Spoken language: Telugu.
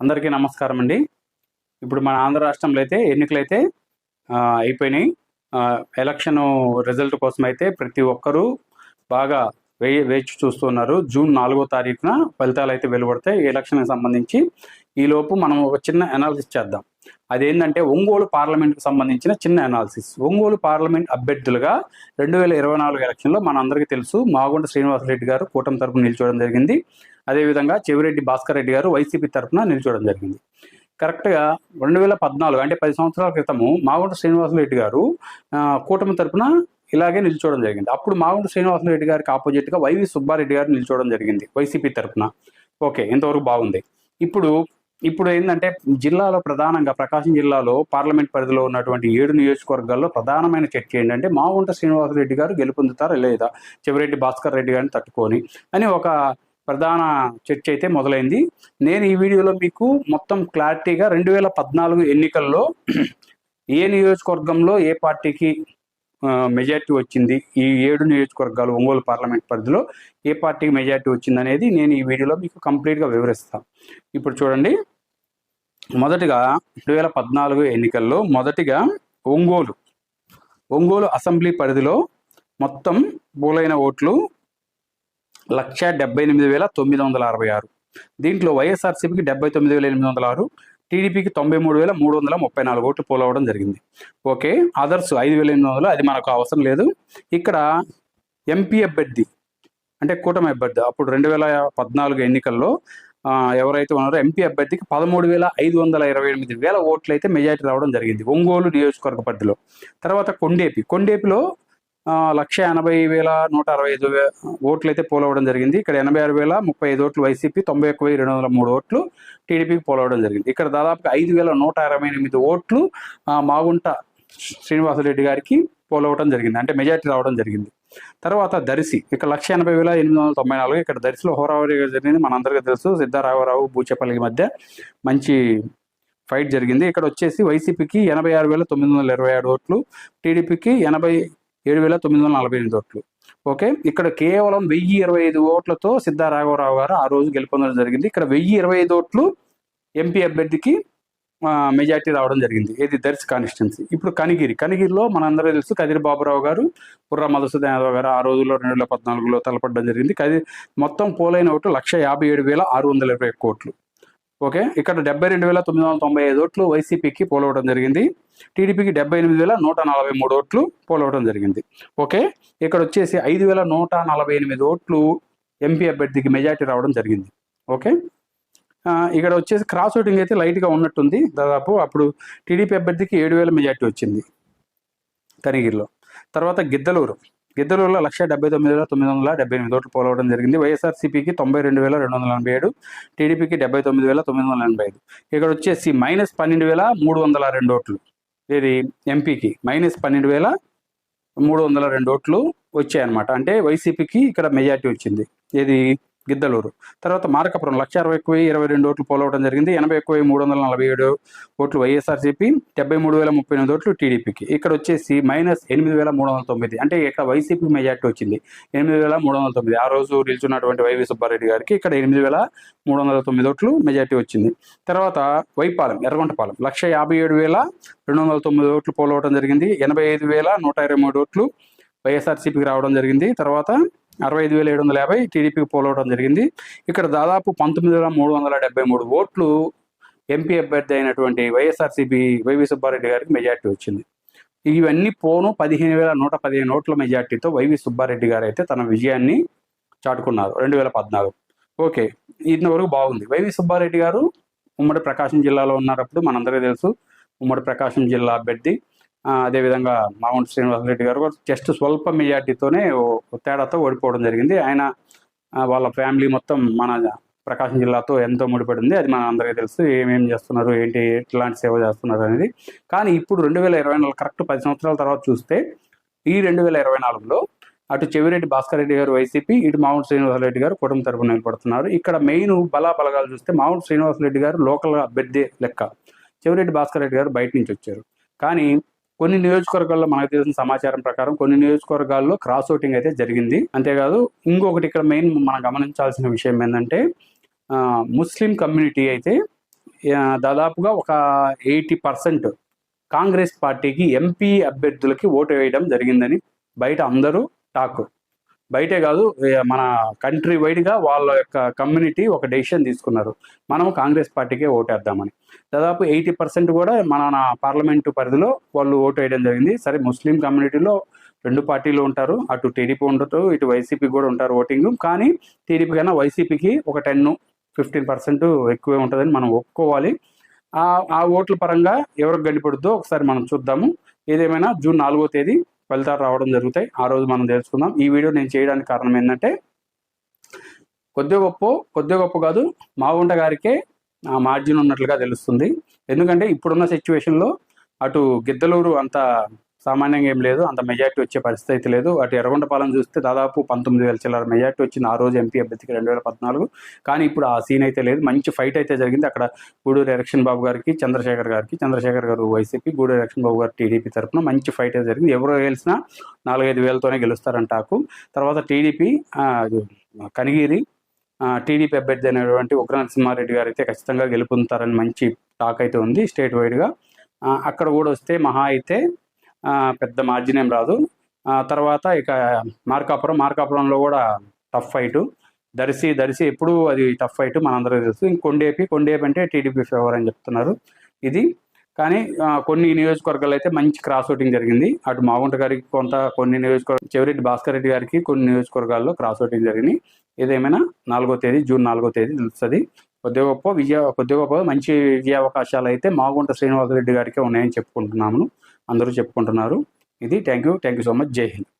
అందరికీ నమస్కారం అండి. ఇప్పుడు మన ఆంధ్ర రాష్ట్రంలో అయితే ఎన్నికలు అయితే అయిపోయినాయి. ఎలక్షన్ రిజల్ట్ కోసం అయితే ప్రతి ఒక్కరూ బాగా వే వేచి చూస్తున్నారు జూన్ నాలుగో తారీఖున ఫలితాలు అయితే వెలువడతాయి. ఎలక్షన్కి సంబంధించి ఈలోపు మనం ఒక చిన్న అనాలిసిస్ చేద్దాం. అదేంటంటే ఒంగోలు పార్లమెంట్కి సంబంధించిన చిన్న అనాలిసిస్. ఒంగోలు పార్లమెంట్ అభ్యర్థులుగా రెండు వేల ఇరవై నాలుగు ఎలక్షన్లో మనందరికీ తెలుసు మాగుంట శ్రీనివాసరెడ్డి గారు కూటమి తరపున నిల్చోవడం జరిగింది. అదేవిధంగా చెవిరెడ్డి భాస్కర్ రెడ్డి గారు వైసీపీ తరపున నిల్చోవడం జరిగింది. కరెక్ట్గా రెండు వేల పద్నాలుగు అంటే పది సంవత్సరాల క్రితము మాగుంట శ్రీనివాసరెడ్డి గారు కూటమి తరపున ఇలాగే నిల్చోవడం జరిగింది. అప్పుడు మాగుంట శ్రీనివాసరెడ్డి గారికి ఆపోజిట్గా వైవి సుబ్బారెడ్డి గారు నిల్చోవడం జరిగింది వైసీపీ తరపున. ఓకే ఇంతవరకు బాగుంది. ఇప్పుడు ఇప్పుడు ఏంటంటే జిల్లాలో ప్రధానంగా ప్రకాశం జిల్లాలో పార్లమెంట్ పరిధిలో ఉన్నటువంటి ఏడు నియోజకవర్గాల్లో ప్రధానమైన చర్చ ఏంటంటే మాగుంట శ్రీనివాసరెడ్డి గారు గెలుపొందుతారా లేదా చెవిరెడ్డి భాస్కర్ రెడ్డి గారిని తట్టుకొని అని ఒక ప్రధాన చర్చ అయితే మొదలైంది. నేను ఈ వీడియోలో మీకు మొత్తం క్లారిటీగా రెండు వేల పద్నాలుగు ఎన్నికల్లో ఏ నియోజకవర్గంలో ఏ పార్టీకి మెజార్టీ వచ్చింది. ఈ ఏడు నియోజకవర్గాలు ఒంగోలు పార్లమెంట్ పరిధిలో ఏ పార్టీకి మెజార్టీ వచ్చింది అనేది నేను ఈ వీడియోలో మీకు కంప్లీట్గా వివరిస్తాను ఇప్పుడు చూడండి. మొదటిగా రెండు వేల పద్నాలుగు ఎన్నికల్లో మొదటిగా ఒంగోలు ఒంగోలు అసెంబ్లీ పరిధిలో మొత్తం బోలైన ఓట్లు లక్ష డెబ్బై ఎనిమిది వేల తొమ్మిది వందల అరవై ఆరు. దీంట్లో వైఎస్ఆర్సీపీకి డెబ్బై తొమ్మిది వేల ఎనిమిది వందల ఆరు టీడీపీకి తొంభై మూడు వేల మూడు వందల ముప్పై నాలుగు ఓట్లు పోలవడం జరిగింది. ఓకే అదర్స్ ఐదు వేల ఎనిమిది వందలు అది మనకు అవసరం లేదు. ఇక్కడ ఎంపీ అభ్యర్థి అంటే కూటమి అభ్యర్థి అప్పుడు రెండు వేల పద్నాలుగు ఎన్నికల్లో ఎవరైతే ఉన్నారో ఎంపీ అభ్యర్థికి పదమూడు వేల ఐదు వందల ఇరవై ఎనిమిది వేల ఓట్లు అయితే మెజార్టీ రావడం జరిగింది ఒంగోలు నియోజకవర్గ పరిధిలో. తర్వాత కొండేపి కొండేపిలో లక్ష ఎనభై వేల నూట అరవై ఐదు ఓట్లు అయితే పోలవడం జరిగింది. ఇక్కడ ఎనభై ఆరు వేల ముప్పై ఐదు ఓట్లు వైసీపీ తొంభై ఒక్క వెయ్యి రెండు వందల మూడు ఓట్లు టీడీపీకి పోలవడం జరిగింది. ఇక్కడ దాదాపుగా ఐదు వేల నూట అరవై ఎనిమిది ఓట్లు మాగుంట శ్రీనివాసరెడ్డి గారికి పోలవడం జరిగింది. అంటే మెజార్టీ రావడం జరిగింది. తర్వాత దర్శి ఇక్కడ లక్ష ఎనభై వేల ఎనిమిది వందల తొంభై నాలుగు. ఇక్కడ దర్శిలో హోరావరిగా జరిగింది. మనందరికీ తెలుసు సిద్ధారామరావు బూచేపల్లి మధ్య మంచి ఫైట్ జరిగింది. ఇక్కడ వచ్చేసి వైసీపీకి ఎనభై ఆరు వేల తొమ్మిది వందల ఇరవై ఏడు ఓట్లు టీడీపీకి ఎనభై ఏడు వేల తొమ్మిది వందల నలభై ఎనిమిది ఓట్లు. ఓకే? ఇక్కడ కేవలం వెయ్యి ఇరవై ఐదు ఓట్లతో సిద్ధారాఘవరావు గారు ఆ రోజు గెలుపొందడం జరిగింది. ఇక్కడ వెయ్యి ఇరవై ఐదు ఓట్లు ఎంపీ అభ్యర్థికి మెజార్టీ రావడం జరిగింది. ఇది దర్శి కాన్స్టిట్యున్సీ. ఇప్పుడు కనిగిరి. కనిగిరిలో మనందరూ తెలుసు కదిరి బాబురావు గారు పుర్ర మధుసూదన్ యాదవ్ గారు ఆ రోజుల్లో రెండు వేల పద్నాలుగులో తలపడడం జరిగింది. కది మొత్తం పోలైన ఓట్లు లక్ష యాభై ఏడు వేల ఆరు వందల ఇరవై ఒక్క ఓట్లు. ఓకే? ఇక్కడ డెబ్బై రెండు వేల తొమ్మిది వందల తొంభై ఐదు ఓట్లు వైసీపీకి పోలవడం జరిగింది. టీడీపీకి డెబ్బై ఎనిమిది వేల నూట నలభై మూడు ఓట్లు పోలవడం జరిగింది. ఓకే? ఇక్కడ వచ్చేసి ఐదు వేల నూట నలభై ఎనిమిది ఓట్లు ఎంపీ అభ్యర్థికి మెజార్టీ రావడం జరిగింది. ఓకే? ఇక్కడ వచ్చేసి క్రాస్ ఓటింగ్ అయితే లైట్గా ఉన్నట్టుంది. దాదాపు అప్పుడు టీడీపీ అభ్యర్థికి ఏడు వేల మెజార్టీ వచ్చింది. కనిగిరిలో తర్వాత గిద్దలూరు. గిద్దలూరులో లక్ష డెబ్బై తొమ్మిది వేల తొమ్మిది వందల డెబ్బై ఎనిమిది ఓట్లు పోలవడం జరిగింది. వైఎస్ఆర్సీపీకి తొంభై రెండు వేల రెండు వందల ఎనభై ఏడు టీడీపీకి డెబ్బై తొమ్మిది వేల తొమ్మిది వందల ఎనభై ఐదు. ఇక్కడ వచ్చేసి మైనస్ పన్నెండు వేల మూడు వందల రెండు ఓట్లు. ఇది ఎంపీకి మైనస్ పన్నెండు వేల మూడు వందల రెండు ఓట్లు వచ్చాయన్నమాట. అంటే వైసీపీకి ఇక్కడ మెజార్టీ వచ్చింది. ఇది గిద్దలూరు. తర్వాత మార్కాపురం లక్ష అరవై ఎక్కువ ఇరవై రెండు ఓట్లు పోలవడం జరిగింది. ఎనభై ఎక్కువ మూడు వందల నలభై ఏడు ఓట్లు వైఎస్ఆర్సీపీ డెబ్బై మూడు వేల ముప్పై ఎనిమిది ఓట్లు టీడీపీకి. ఇక్కడ వచ్చేసి మైనస్ ఎనిమిది వేల మూడు వందల తొమ్మిది. అంటే ఇక్కడ వైసీపీ మెజార్టీ వచ్చింది. ఎనిమిది వేల మూడు వందల తొమ్మిది. ఆ రోజు నిల్చున్నటువంటి వైవి సుబ్బారెడ్డి గారికి ఇక్కడ ఎనిమిది వేల మూడు వందల తొమ్మిది ఓట్లు మెజార్టీ వచ్చింది. తర్వాత వైపాలెం ఎర్రగొంటపాలెం లక్ష యాభై ఏడు వేల రెండు వందల తొమ్మిది ఓట్లు పోలవడం జరిగింది. ఎనభై ఐదు వేల నూట ఇరవై మూడు ఓట్లు వైఎస్ఆర్సీపీకి రావడం జరిగింది. తర్వాత అరవై ఐదు వేల ఏడు వందల యాభై టీడీపీకి పోలవడం జరిగింది. ఇక్కడ దాదాపు పంతొమ్మిది వేల మూడు వందల డెబ్బై మూడు ఓట్లు ఎంపీ అభ్యర్థి అయినటువంటి వైఎస్ఆర్సీపీ వైవి సుబ్బారెడ్డి గారికి మెజార్టీ వచ్చింది. ఇవన్నీ పోను పదిహేను వేల నూట పదిహేను ఓట్ల మెజార్టీతో వైవి సుబ్బారెడ్డి గారు అయితే తన విజయాన్ని చాటుకున్నారు రెండు వేల పద్నాలుగు. ఓకే ఇంతవరకు బాగుంది. వైవి సుబ్బారెడ్డి గారు ఉమ్మడి ప్రకాశం జిల్లాలో ఉన్నప్పుడు మనందరికీ తెలుసు ఉమ్మడి ప్రకాశం జిల్లా అభ్యర్థి. అదేవిధంగా మామూలు శ్రీనివాసరెడ్డి గారు జస్ట్ స్వల్ప మెజార్టీతోనే ఓ తేడాతో ఓడిపోవడం జరిగింది. ఆయన వాళ్ళ ఫ్యామిలీ మొత్తం మన ప్రకాశం జిల్లాతో ఎంతో ముడిపడి ఉంది అది మన అందరికీ తెలుసు. ఏమేం చేస్తున్నారు ఏంటి ఎట్లాంటి సేవ చేస్తున్నారు అనేది. కానీ ఇప్పుడు రెండు వేల ఇరవై నాలుగు కరెక్ట్ పది సంవత్సరాల తర్వాత చూస్తే ఈ రెండు వేల ఇరవై నాలుగులో అటు చెవిరెడ్డి భాస్కర్ రెడ్డి గారు వైసీపీ ఇటు మామూలు శ్రీనివాసరెడ్డి గారు కుటుంబ తరపున నిలబడుతున్నారు. ఇక్కడ మెయిన్ బలా బలగాలు చూస్తే మామూలు శ్రీనివాసరెడ్డి గారు లోకల్ అభ్యర్థి లెక్క. చెవిరెడ్డి భాస్కర్ రెడ్డి గారు బయట నుంచి వచ్చారు. కానీ కొన్ని నియోజకవర్గాల్లో మనకు తెలిసిన సమాచారం ప్రకారం కొన్ని నియోజకవర్గాల్లో క్రాస్ ఓటింగ్ అయితే జరిగింది. అంతేకాదు ఇంకొకటి ఇక్కడ మెయిన్ మనం గమనించాల్సిన విషయం ఏంటంటే ముస్లిం కమ్యూనిటీ అయితే దాదాపుగా ఒక ఎయిటీ పర్సెంట్ కాంగ్రెస్ పార్టీకి ఎంపీ అభ్యర్థులకి ఓటు వేయడం జరిగిందని బయట అందరూ టాక్. బయటే కాదు మన కంట్రీ వైడ్గా వాళ్ళ యొక్క కమ్యూనిటీ ఒక డెసిషన్ తీసుకున్నారు. మనం కాంగ్రెస్ పార్టీకే ఓటేద్దామని. దాదాపు ఎయిటీ పర్సెంట్ కూడా మన పార్లమెంటు పరిధిలో వాళ్ళు ఓటు వేయడం జరిగింది. సరే ముస్లిం కమ్యూనిటీలో రెండు పార్టీలు ఉంటారు. అటు టీడీపీ ఉండదు ఇటు వైసీపీ కూడా ఉంటారు ఓటింగ్. కానీ టీడీపీ కన్నా వైసీపీకి ఒక టెన్ ఫిఫ్టీన్ పర్సెంట్ ఎక్కువే ఉంటుందని మనం ఒప్పుకోవాలి. ఆ ఆ ఓట్ల పరంగా ఎవరికి గడిపడుద్దో ఒకసారి మనం చూద్దాము. ఏదేమైనా జూన్ నాలుగో తేదీ ఫలితాలు రావడం జరుగుతాయి. ఆ రోజు మనం తెలుసుకుందాం. ఈ వీడియో నేను చేయడానికి కారణం ఏంటంటే కొద్దిగా గొప్ప కొద్దిగా గొప్ప కాదు మాగుంట గారికే మార్జిన్ ఉన్నట్లుగా తెలుస్తుంది. ఎందుకంటే ఇప్పుడున్న సిచ్యువేషన్లో అటు గిద్దలూరు అంత సామాన్యంగా ఏం లేదు. అంత మెజార్టీ వచ్చే పరిస్థితి అయితే లేదు. అటు ఎర్రగొండపాలెం చూస్తే దాదాపు పంతొమ్మిది వేల చిల్లర మెజార్టీ వచ్చింది. ఆ రోజు ఎంపీ అభ్యర్థికి రెండు వేల పద్నాలుగు. కానీ ఇప్పుడు ఆ సీన్ అయితే లేదు. మంచి ఫైట్ అయితే జరిగింది. అక్కడ గూడూరు ఎలక్షన్ బాబు గారికి చంద్రశేఖర్ గారికి చంద్రశేఖర్ గారు వైసీపీ గూడూరు ఎలక్షన్ బాబు గారు టీడీపీ తరఫున మంచి ఫైట్ అయితే జరిగింది. ఎవరు గెలిచినా నాలుగైదు వేలతోనే గెలుస్తారంటాకు తర్వాత టీడీపీ కనిగిరి టీడీపీ అభ్యర్థి అనేటువంటి ఉగ్ర నరసింహారెడ్డి గారు అయితే ఖచ్చితంగా గెలుపొందుతారని మంచి టాక్ అయితే ఉంది స్టేట్ వైడ్గా అక్కడ కూడా వస్తే మహా అయితే పెద్ద మార్జిన్ ఏం రాదు. తర్వాత ఇక మార్కాపురం మార్కాపురంలో కూడా టఫ్ ఫైట్ దర్శి దర్శి ఎప్పుడు అది టఫ్ ఫైట్ మనందరికీ తెలుసు. ఇంక కొండేపి కొండేపి అంటే టీడీపీ ఫేవర్ అని చెప్తున్నారు ఇది. కానీ కొన్ని నియోజకవర్గాలు అయితే మంచి క్రాస్ ఓటింగ్ జరిగింది. అటు మాగుంట గారికి కొంత కొన్ని నియోజకవర్గ చెవిరెడ్డి భాస్కర్ రెడ్డి గారికి కొన్ని నియోజకవర్గాల్లో క్రాస్ ఓటింగ్ జరిగింది. ఏదేమైనా నాలుగో తేదీ జూన్ నాలుగో తేదీ తెలుస్తుంది. కొద్ది గొప్ప విజయ కొద్ది గొప్ప మంచి విజయ అవకాశాలు అయితే మాగుంట శ్రీనివాసరెడ్డి గారికే ఉన్నాయని చెప్పుకుంటున్నాము. అందరూ చెప్పుకుంటున్నారు. ఇది thank you thank you so much. Jai Hind.